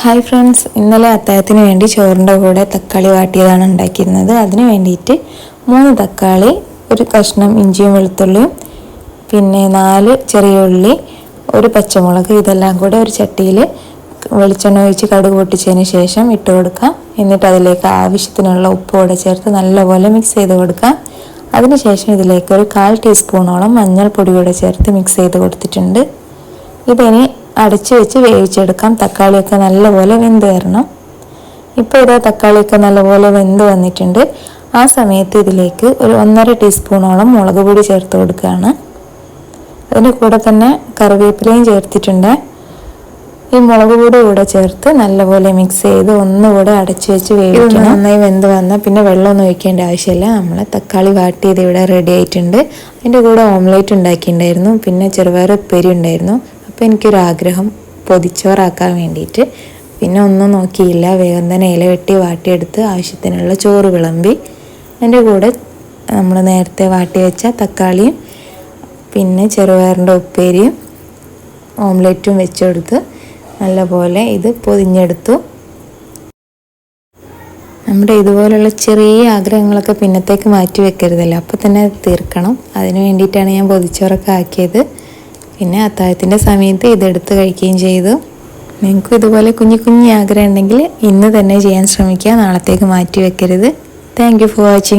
Hi friends ഇന്നലെ അത്താഴത്തിന് വേണ്ടി ചോറിന്റെ കൂടെ തക്കാളി വാട്ടിയതാണ് ഉണ്ടാക്കിയിരുന്നത്. അതിന് വേണ്ടിയിട്ട് മൂന്ന് തക്കാളി ഒരു കഷ്ണം ഇഞ്ചിയും വെളുത്തുള്ളിയും പിന്നെ നാല് ചെറിയ ഉള്ളി ഒരു പച്ചമുളക് ഇതെല്ലാം കൂടെ ഒരു ചട്ടിയിൽ വെളിച്ചെണ്ണ ഒഴിച്ച് കടുക് പൊട്ടിച്ചതിന് ശേഷം ഇട്ട് കൊടുക്കാം. എന്നിട്ട് അതിലേക്ക് ആവശ്യത്തിനുള്ള ഉപ്പ് കൂടെ ചേർത്ത് നല്ലപോലെ മിക്സ് ചെയ്ത് കൊടുക്കാം. അതിനുശേഷം ഇതിലേക്ക് ഒരു കാൽ ടീസ്പൂണോളം മഞ്ഞൾപ്പൊടി കൂടെ ചേർത്ത് മിക്സ് ചെയ്ത് കൊടുത്തിട്ടുണ്ട്. ഇതിനി അടച്ചു വെച്ച് വേവിച്ചെടുക്കാം. തക്കാളിയൊക്കെ നല്ലപോലെ വെന്ത് വരണം. ഇപ്പോൾ ഇതാ തക്കാളിയൊക്കെ നല്ലപോലെ വെന്ത് വന്നിട്ടുണ്ട്. ആ സമയത്ത് ഇതിലേക്ക് ഒരു ഒന്നര ടീസ്പൂണോളം മുളക് പൊടി ചേർത്ത് കൊടുക്കുകയാണ്. അതിന്റെ കൂടെ തന്നെ കറിവേപ്പിലയും ചേർത്തിട്ടുണ്ട്. ഈ മുളക് പൊടി കൂടെ ചേർത്ത് നല്ലപോലെ മിക്സ് ചെയ്ത് ഒന്നുകൂടെ അടച്ചു വെച്ച് വേവിക്കണം. നന്നായി വെന്ത് വന്നാൽ പിന്നെ വെള്ളമൊന്നും ഒഴിക്കേണ്ട ആവശ്യമില്ല. നമ്മൾ തക്കാളി വാട്ടിയത് ഇവിടെ റെഡി ആയിട്ടുണ്ട്. അതിന്റെ കൂടെ ഓംലേറ്റ് ഉണ്ടാക്കിയിട്ടുണ്ടായിരുന്നു. പിന്നെ ചെറുപയർ ഉപ്പേരി ഉണ്ടായിരുന്നു. അപ്പോൾ എനിക്കൊരാഗ്രഹം പൊതിച്ചോറാക്കാൻ വേണ്ടിയിട്ട്. പിന്നെ ഒന്നും നോക്കിയില്ല. വേഗം തന്നെ ഇല വെട്ടി വാട്ടിയെടുത്ത് ആവശ്യത്തിനുള്ള ചോറ് വിളമ്പി. അതിന്റെ കൂടെ നമ്മൾ നേരത്തെ വാട്ടി വെച്ച തക്കാളിയും പിന്നെ ചെറുപയറിന്റെ ഉപ്പേരിയും ഓംലെറ്റും വെച്ചെടുത്ത് നല്ലപോലെ ഇത് പൊതിഞ്ഞെടുത്തു. നമ്മുടെ ഇതുപോലുള്ള ചെറിയ ആഗ്രഹങ്ങളൊക്കെ പിന്നത്തേക്ക് മാറ്റി വെക്കരുതല്ലോ. അപ്പോൾ തന്നെ തീർക്കണം. അതിന് വേണ്ടിയിട്ടാണ് ഞാൻ പൊതിച്ചോറൊക്കെ ആക്കിയത്. പിന്നെ അത്താഴത്തിന്റെ സമയത്ത് ഇതെടുത്ത് കഴിക്കുകയും ചെയ്തു. നിങ്ങൾക്കും ഇതുപോലെ കുഞ്ഞു കുഞ്ഞു ആഗ്രഹം ഉണ്ടെങ്കിൽ ഇന്ന് തന്നെ ചെയ്യാൻ ശ്രമിക്കുക. നാളത്തേക്ക് മാറ്റി വെക്കരുത്. Thank for watching